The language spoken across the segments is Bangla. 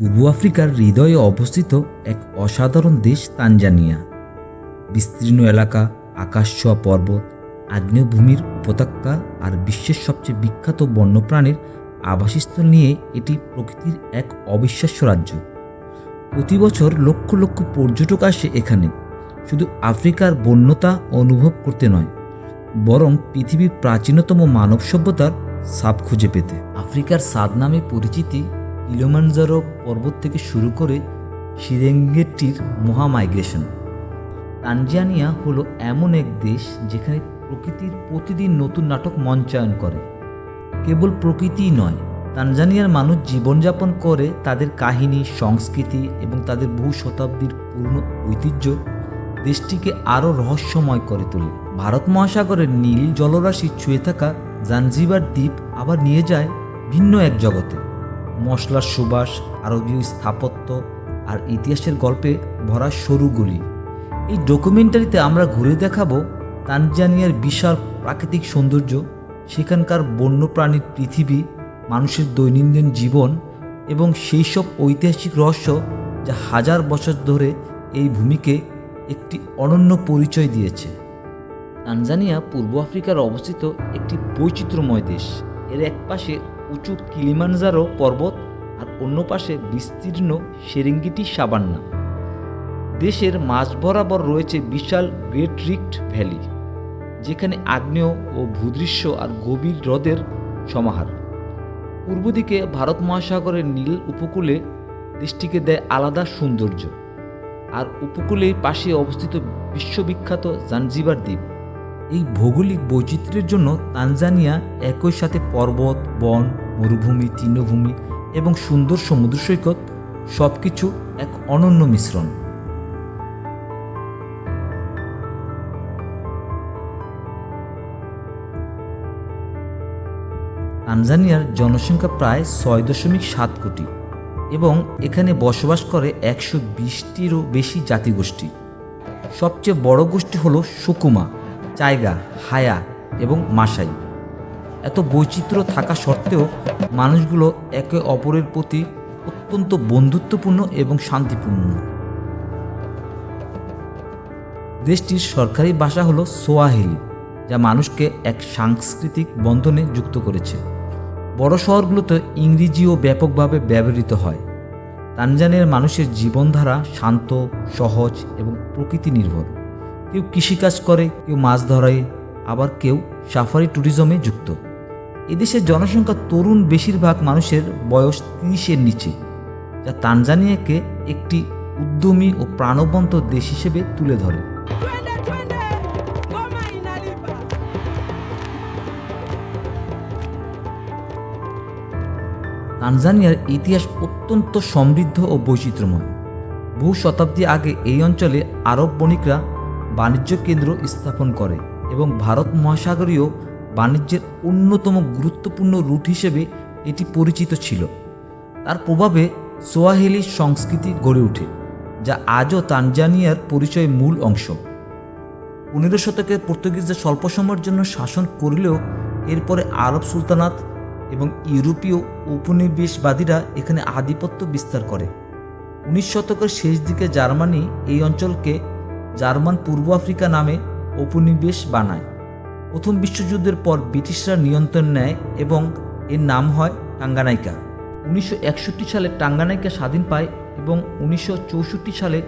পূর্ব আফ্রিকার হৃদয়ে অবস্থিত এক অসাধারণ দেশ তানজানিয়া। বিস্তীর্ণ এলাকা আকাশ ছোঁয়া পর্বত, আগ্নেয়ভূমির উপত্যকা আর বিশ্বের সবচেয়ে বিখ্যাত বন্যপ্রাণীর আবাসস্থল নিয়ে এটি প্রকৃতির এক অবিশ্বাস্য রাজ্য। প্রতি বছর লক্ষ লক্ষ পর্যটক আসে এখানে। শুধু আফ্রিকার বন্যতা অনুভব করতে নয়, বরং পৃথিবীর প্রাচীনতম মানব সভ্যতার সাপ খুঁজে পেতে। আফ্রিকার সাদ নামে পরিচিতি ইলোমানজারো পর্বত থেকে শুরু করে সিরেঙ্গেটির মহা মাইগ্রেশন। তানজানিয়া হলো এমন এক দেশ যেখানে প্রকৃতির প্রতিদিন নতুন নাটক মঞ্চায়ন করে। কেবল প্রকৃতিই নয়, তানজানিয়ার মানুষ জীবনযাপন করে তাদের কাহিনী, সংস্কৃতি এবং তাদের বহু শতাব্দীর পুরনো ঐতিহ্য দেশটিকে আরও রহস্যময় করে তোলে। ভারত মহাসাগরের নীল জলরাশি ছুঁয়ে থাকা জাঞ্জিবার দ্বীপ আবার নিয়ে যায় ভিন্ন এক জগতে। মশলার সুবাস, আরবীয় স্থাপত্য আর ইতিহাসের গল্পে ভরা সরুগুলি এই ডকুমেন্টারিতে আমরা ঘুরে দেখাবো তানজানিয়ার বিশাল প্রাকৃতিক সৌন্দর্য, সেখানকার বন্যপ্রাণীর পৃথিবী, মানুষের দৈনন্দিন জীবন এবং সেই সব ঐতিহাসিক রহস্য যা হাজার বছর ধরে এই ভূমিকে একটি অনন্য পরিচয় দিয়েছে। তানজানিয়া পূর্ব আফ্রিকার অবস্থিত একটি বৈচিত্র্যময় দেশ। এর এক পাশে উঁচু কিলিমানজারো পর্বত আর অন্য পাশে বিস্তীর্ণ সেরেঙ্গিটি সাবান্না। দেশের মাঝ বরাবর রয়েছে বিশাল গ্রেট রিক্ট ভ্যালি, যেখানে আগ্নেয় ও ভূদৃশ্য আর গভীর হ্রদের সমাহার। পূর্ব দিকে ভারত মহাসাগরের নীল উপকূলে দেশটিকে দেয় আলাদা সৌন্দর্য, আর উপকূলের পাশে অবস্থিত বিশ্ববিখ্যাত জাঞ্জিবার দ্বীপ। এই ভৌগোলিক বৈচিত্র্যের জন্য তানজানিয়া একই সাথে পর্বত, বন, মরুভূমি, তৃণভূমি এবং সুন্দর সমুদ্র সৈকত সব কিছু এক অনন্য মিশ্রণ। তানজানিয়ার জনসংখ্যা প্রায় ছয় দশমিক সাত কোটি এবং এখানে বসবাস করে একশো বিশটিরও বেশি জাতিগোষ্ঠী। সবচেয়ে বড় গোষ্ঠী হল সুকুমা। চাইগা হায়া এবং মাসাই এত বৈচিত্র্য থাকা সত্ত্বেও মানুষগুলো একে অপরের প্রতি অত্যন্ত বন্ধুত্বপূর্ণ এবং শান্তিপূর্ণ। দেশটির সরকারি ভাষা হলো সোয়াহিলি, যা মানুষকে এক সাংস্কৃতিক বন্ধনে যুক্ত করেছে। বড় শহরগুলোতে ইংরেজিও ব্যাপকভাবে ব্যবহৃত হয়। তানজানিয়ার মানুষের জীবনধারা শান্ত, সহজ এবং প্রকৃতি নির্ভর কেউ কৃষিকাজ করে, কেউ মাছ ধরায়, আবার কেউ সাফারি ট্যুরিজমে যুক্ত এদেশের জনসংখ্যা তরুণ বেশিরভাগ মানুষের বয়স তিরিশের নিচে, যা তানজানিয়াকে একটি উদ্যমী ও প্রাণবন্ত দেশ হিসেবে তুলে ধরে. তানজানিয়ার ইতিহাস অত্যন্ত সমৃদ্ধ ও বৈচিত্র্যময় বহু শতাব্দী আগে এই অঞ্চলে আরব বণিকরা বাণিজ্য কেন্দ্র স্থাপন করে এবং ভারত মহাসাগরীয় বাণিজ্যের অন্যতম গুরুত্বপূর্ণ রুট হিসেবে এটি পরিচিত ছিল। তার প্রভাবে সোয়াহেলি সংস্কৃতি গড়ে ওঠে, যা আজও তানজানিয়ার পরিচয়ের মূল অংশ। পনেরো শতকে পর্তুগিজরা স্বল্প সময়ের জন্য শাসন করলেও এরপরে আরব সুলতানাত এবং ইউরোপীয় উপনিবেশবাদীরা এখানে আধিপত্য বিস্তার করে। উনিশ শতকের শেষ দিকে জার্মানি এই অঞ্চলকে জার্মান পূর্ব আফ্রিকা নামে উপনিবেশ বানায়। প্রথম বিশ্বযুদ্ধের পর ব্রিটিশরা নিয়ন্ত্রণ নেয় এবং এর নাম হয় টাঙ্গানাইকা। উনিশশো একষট্টি সালে টাঙ্গানাইকা স্বাধীন পায় এবং উনিশশো চৌষট্টি সালে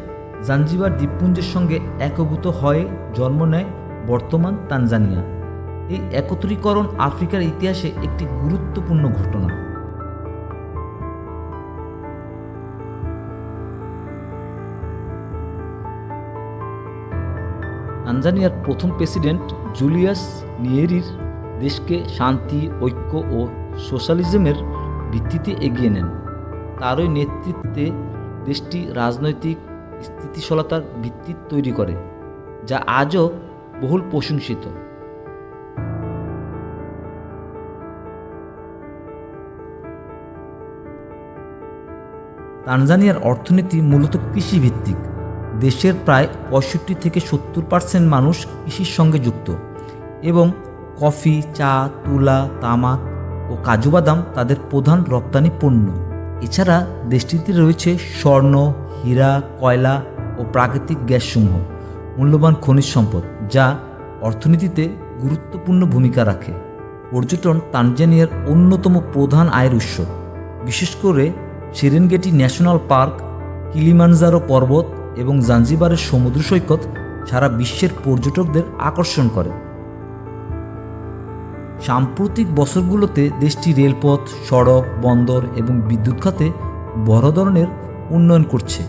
জাঞ্জিবার দ্বীপপুঞ্জের সঙ্গে একভূত হয়ে জন্ম নেয় বর্তমান তানজানিয়া। এই একত্রীকরণ আফ্রিকার ইতিহাসে একটি গুরুত্বপূর্ণ ঘটনা। তানজানিয়ার প্রথম প্রেসিডেন্ট জুলিয়াস নিয়েরির দেশকে শান্তি, ঐক্য ও সোশ্যালিজমের ভিত্তিতে এগিয়ে নেন। তারই নেতৃত্বে দেশটি রাজনৈতিক স্থিতিশীলতার ভিত্তি তৈরি করে, যা আজও বহুল প্রশংসিত। তানজানিয়ার অর্থনীতি মূলত কৃষিভিত্তিক। দেশের প্রায় পঁয়ষট্টি থেকে সত্তর পার্সেন্ট মানুষ কৃষির সঙ্গে যুক্ত এবং কফি, চা, তুলা, তামাক ও কাজু বাদাম তাদের প্রধান রপ্তানি পণ্য। এছাড়া দেশটিতে রয়েছে স্বর্ণ, হীরা, কয়লা ও প্রাকৃতিক গ্যাসসমূহ, মূল্যবান খনিজ সম্পদ, যা অর্থনীতিতে গুরুত্বপূর্ণ ভূমিকা রাখে। পর্যটন তানজানিয়ার অন্যতম প্রধান আয়ের উৎস। বিশেষ করে সেরেনগেটি ন্যাশনাল পার্ক, কিলিমানজারো পর্বত এবং জাঞ্জিবারের সমুদ্র সৈকত সারা বিশ্বের পর্যটকদের আকর্ষণ করে। সাম্প্রতিক বছরগুলোতে দেশটি রেলপথ, সড়ক, বন্দর এবং বিদ্যুৎ খাতে বড় ধরনের উন্নয়ন করছে,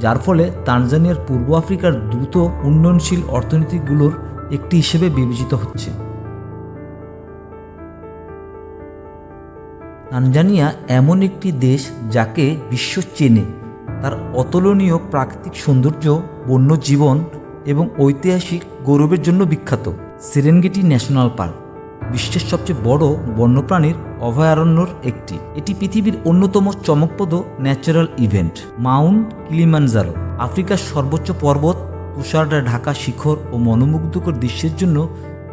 যার ফলে তানজানিয়ার পূর্ব আফ্রিকার দ্রুত উন্নয়নশীল অর্থনীতিগুলোর একটি হিসেবে বিবেচিত হচ্ছে। তানজানিয়া এমন একটি দেশ যাকে বিশ্ব চেনে। তার অতুলনীয় প্রাকৃতিক সৌন্দর্য, বন্য জীবন এবং ঐতিহাসিক গৌরবের জন্য বিখ্যাত সেরেনগেটি ন্যাশনাল পার্ক, বিশ্বের সবচেয়ে বড় বন্যপ্রাণীর অভয়ারণ্যর একটি। এটি পৃথিবীর অন্যতম চমকপ্রদ ন্যাচারাল ইভেন্ট, মাউন্ট কিলিমানজারো, আফ্রিকার সর্বোচ্চ পর্বত তুষাররা ঢাকা শিখর ও মনোমুগ্ধকর দৃশ্যের জন্য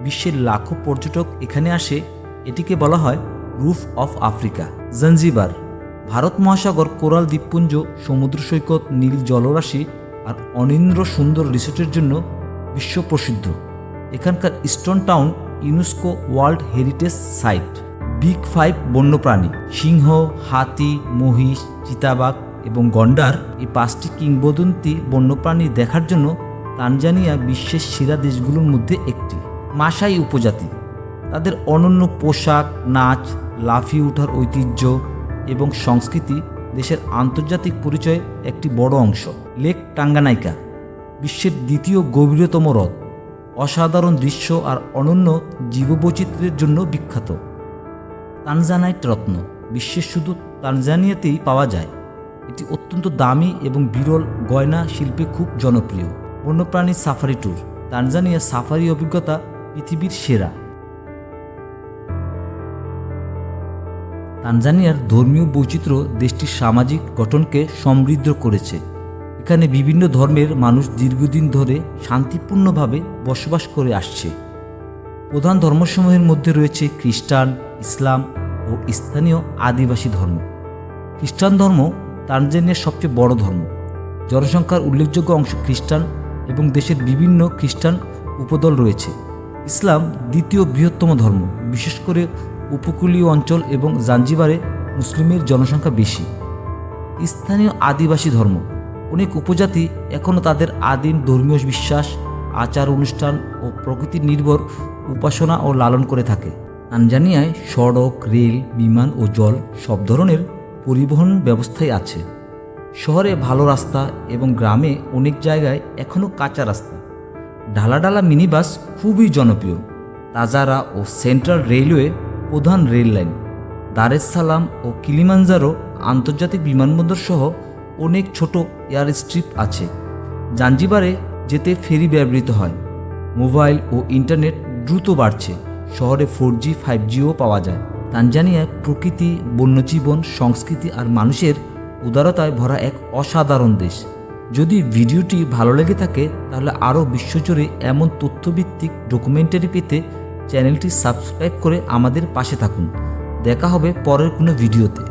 বিশ্বের লাখো পর্যটক এখানে আসে। এটিকে বলা হয় roof of Africa, Zanzibar. Bharat মহাসাগর কোরাল দ্বীপপুঞ্জ, সমুদ্র সৈকত, নীল জলরাশি আর অনিন্দ্র সুন্দর রিসোর্টের জন্য বিশ্ব প্রসিদ্ধ এখানকার stone town UNESCO world heritage site. Big five বন্যপ্রাণী, সিংহ, হাতি, মহিষ, চিতাবাঘ এবং গন্ডার এই পাঁচটি কিংবদন্তি বন্যপ্রাণী দেখার জন্য তানজানিয়া বিশ্বের সেরা দেশগুলোর মধ্যে একটি। মাসাই উপজাতি। তাদের অনন্য পোশাক, নাচ, লাফিয়ে ওঠার ঐতিহ্য এবং সংস্কৃতি দেশের আন্তর্জাতিক পরিচয়ের একটি বড় অংশ। লেক টাঙ্গানাইকা, বিশ্বের দ্বিতীয় গভীরতম হ্রদ। অসাধারণ দৃশ্য আর অনন্য জীববৈচিত্র্যের জন্য বিখ্যাত। তানজানাইট রত্ন, বিশ্বের শুধু তানজানিয়াতেই পাওয়া যায়। এটি অত্যন্ত দামি এবং বিরল গয়না শিল্পে খুব জনপ্রিয়। বন্যপ্রাণী সাফারি ট্যুর তানজানিয়া সাফারি অভিজ্ঞতা পৃথিবীর সেরা। তানজানিয়ার ধর্মীয় বৈচিত্র্য দেশটির সামাজিক গঠনকে সমৃদ্ধ করেছে। এখানে বিভিন্ন ধর্মের মানুষ দীর্ঘদিন ধরে শান্তিপূর্ণভাবে বসবাস করে আসছে। প্রধান ধর্মসমূহের মধ্যে রয়েছে খ্রিস্টান, ইসলাম ও স্থানীয় আদিবাসী ধর্ম। খ্রিস্টান ধর্ম তানজানিয়ার সবচেয়ে বড় ধর্ম। জনসংখ্যার উল্লেখযোগ্য অংশ খ্রিস্টান এবং দেশের বিভিন্ন খ্রিস্টান উপদল রয়েছে। ইসলাম দ্বিতীয় বৃহত্তম ধর্ম, বিশেষ করে উপকূলীয় অঞ্চল এবং জাঞ্জিবারে মুসলিমের জনসংখ্যা বেশি। স্থানীয় আদিবাসী ধর্ম, অনেক উপজাতি এখনও তাদের আদিম ধর্মীয় বিশ্বাস, আচার অনুষ্ঠান ও প্রকৃতি নির্ভর উপাসনা ও লালন করে থাকে। তানজানিয়ায় সড়ক, রেল, বিমান ও জল সব ধরনের পরিবহন ব্যবস্থাই আছে। শহরে ভালো রাস্তা এবং গ্রামে অনেক জায়গায় এখনও কাঁচা রাস্তা। ঢালা ডালা মিনিবাস খুবই জনপ্রিয়। তাজারা ও সেন্ট্রাল রেলওয়ে প্রধান rail line. Dar es Salaam ও কিলিমানজারো আন্তর্জাতিক বিমানবন্দর সহ অনেক ছোট এয়ার স্ট্রিপ আছে। জাঞ্জিবারে যেতে ফেরি ব্যবহৃত হয়। মোবাইল ও ইন্টারনেট দ্রুত বাড়ছে। শহরে ফোর জি ফাইভ জিও পাওয়া যায়। তানজানিয়ায় প্রকৃতি, বন্যজীবন, সংস্কৃতি আর মানুষের উদারতায় ভরা এক অসাধারণ দেশ। যদি ভিডিওটি ভালো লেগে থাকে, তাহলে আরও বিশ্বজুড়ে এমন তথ্যভিত্তিক ডকুমেন্টারি পেতে চ্যানেলটি সাবস্ক্রাইব করে আমাদের পাশে থাকুন। দেখা হবে পরের কোনো ভিডিওতে।